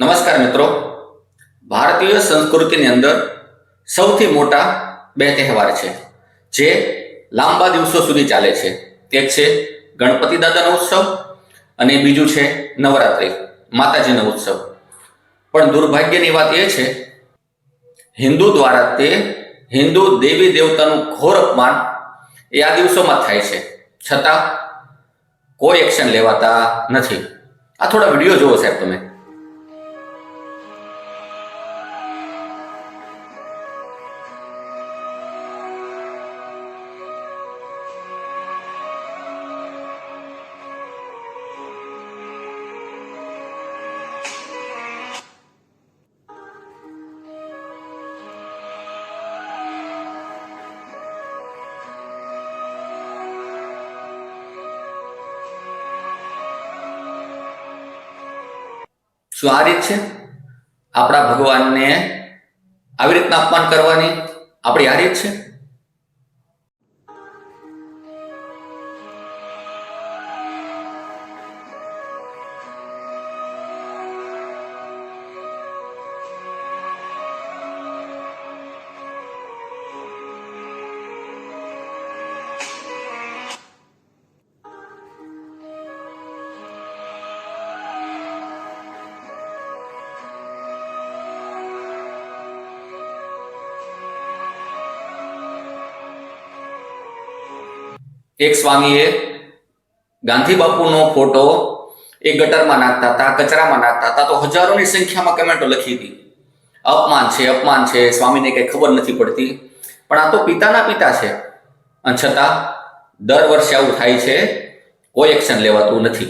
નમસ્કાર મિત્રો. ભારતીય સંસ્કૃતિની અંદર સૌથી મોટા બે તહેવાર છે, જે લાંબા દિવસો સુધી ચાલે છે. એક છે ગણપતિ દાદાનો ઉત્સવ અને બીજું છે નવરાત્રિ, માતાજીનો ઉત્સવ. પણ દુર્ભાગ્યની વાત એ છે, હિન્દુ દ્વારા તે હિન્દુ દેવી દેવતાનું ઘોર અપમાન એ આ દિવસોમાં થાય છે. છતાં કોઈ એક્શન લેવાતા નથી. આ થોડા વીડિયો જુઓ સાહેબ તમે. શું આ રીત છે? આપણા ભગવાનને આવી રીતના અપમાન કરવાની આપણી આ રીત છે? એક સ્વામીએ ગાંધી બાપુનો ફોટો એક ગટરમાં નાખતા હતા કચરામાં નાખતા હતા. તો હજારોની સંખ્યામાં કમેન્ટો લખી હતી. અપમાન છે અપમાન છે, સ્વામીને કંઈ ખબર નથી પડતી. પણ આ તો પિતાના પિતા છે. અને છતાં દર વર્ષે આવું થાય છે, કોઈ એક્શન લેવાતું નથી.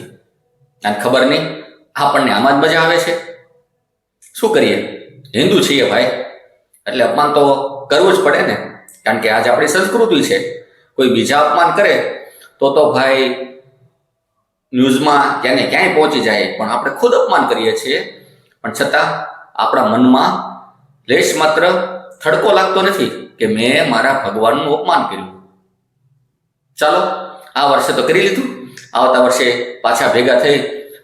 અને ખબર નહીં, આપણને આમાં જ મજા આવે છે. શું કરીએ? હિન્દુ છીએ ભાઈ. એટલે અપમાન તો કરવું જ પડે ને. કારણ કે આજ આપણી સંસ્કૃતિ છે. કોઈ બીજા અપમાન કરે, તો તો ભાઈ ન્યૂઝમાં ક્યાંય ક્યાંય પહોંચી જાય, પણ આપણે ખુદ અપમાન કરીએ છીએ. પણ છતાં આપણા મનમાં લેશ માત્ર થડકો લાગતો નથી કે મેં મારા ભગવાનનું અપમાન કર્યું. ચાલો, આ વર્ષે તો કરી લીધું. આવતા વર્ષે પાછા ભેગા થઈ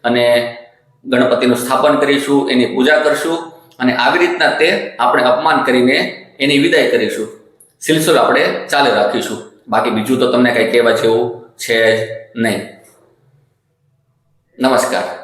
અને ગણપતિનું સ્થાપન કરીશું, એની પૂજા કરશું અને આવી રીતના તે આપણે અપમાન કરીને એની વિદાય કરીશું. સિલસિલો આપણે ચાલે રાખીશું. બાકી બીજું તો તમને કંઈ કહેવા જેવું છે નહીં. નમસ્કાર.